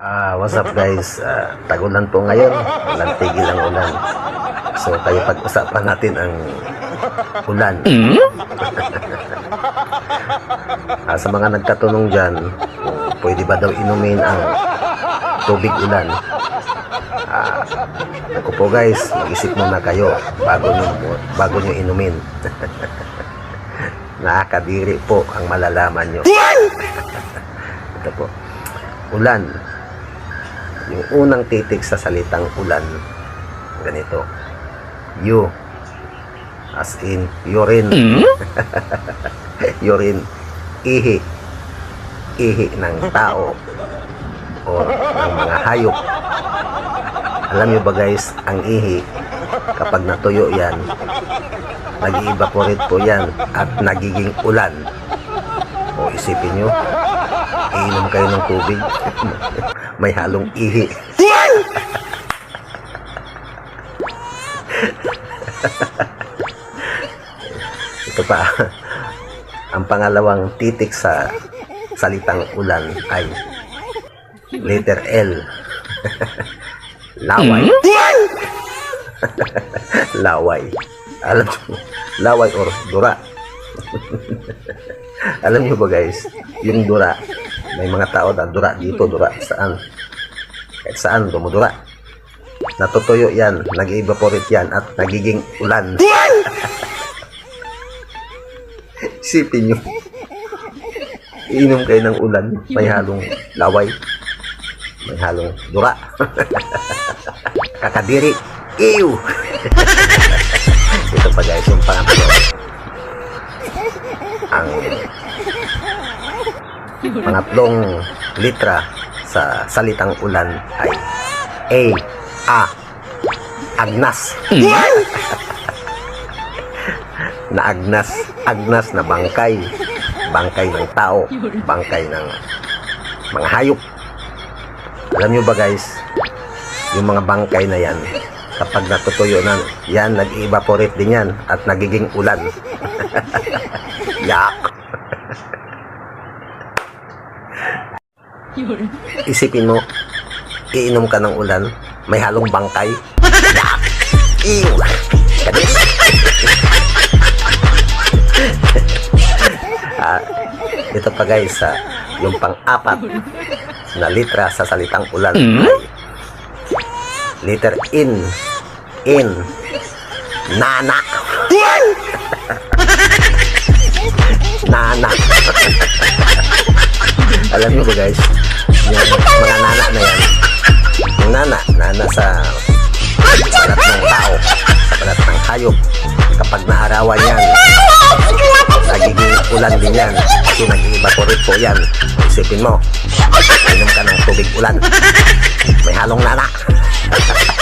Ah, what's up guys? Ah, tagulan po ngayon. Walang tigil ang ulan. So, tayo pag-usapan natin ang ulan. Ah, sa mga nagtatanong dyan, pwede ba daw inumin ang tubig ulan? Ah, ako po guys, mag-isip muna kayo bago nyo, bago nyo inumin. Nakakadiri po ang malalaman nyo. Ito po. Ulan. Yung unang titik sa salitang ulan, ganito. You. As in, urine. urine. Ihi. Ihi ng tao. O ng mga hayop. Alam nyo ba guys, ang ihi, kapag natuyo yan, nag-evaporate po yan at nagiging ulan. O isipin nyo, iinom kayo ng tubig, may halong ihi. Ito pa, ang pangalawang titik sa salitang ulan ay letter L. Laway. laway. Alam mo, laway or dura. Alam niyo ba guys, yung dura, may mga tao na dura dito, dura saan? Kahit saan, dumudura. Natutuyo yan, nag-evaporate yan, at nagiging ulan. Isipin nyo, iinom kayo ng ulan, may halong laway, may halong dura. Kakadiri, ew! Ito pa guys, yung pangatlo. Ang pangatlong litra sa salitang ulan ay A. A. Agnas. na agnas. Agnas na bangkay. Bangkay ng tao. Bangkay ng mga hayop. Alam nyo ba guys, yung mga bangkay na yan, kapag natutuyo na, yan, nag-evaporate din yan at nagiging ulan. Yak! Isipin mo, iinom ka ng ulan, may halong bangkay. Yak! Ah, ito pa guys, ah, yung pang-apat na litra sa salitang ulan ay letter in. In. Nana. Nana. Alam niyo ba guys? Yung mga nana na yan. Yung nana. Nana sa balat ng tao. Sa balat ng hayop. Kapag naarawan yan nagiging ulan din yan. Kasi nag-evaporate po yan isipin mo. Inom ka ng tubig ulan. May halong nana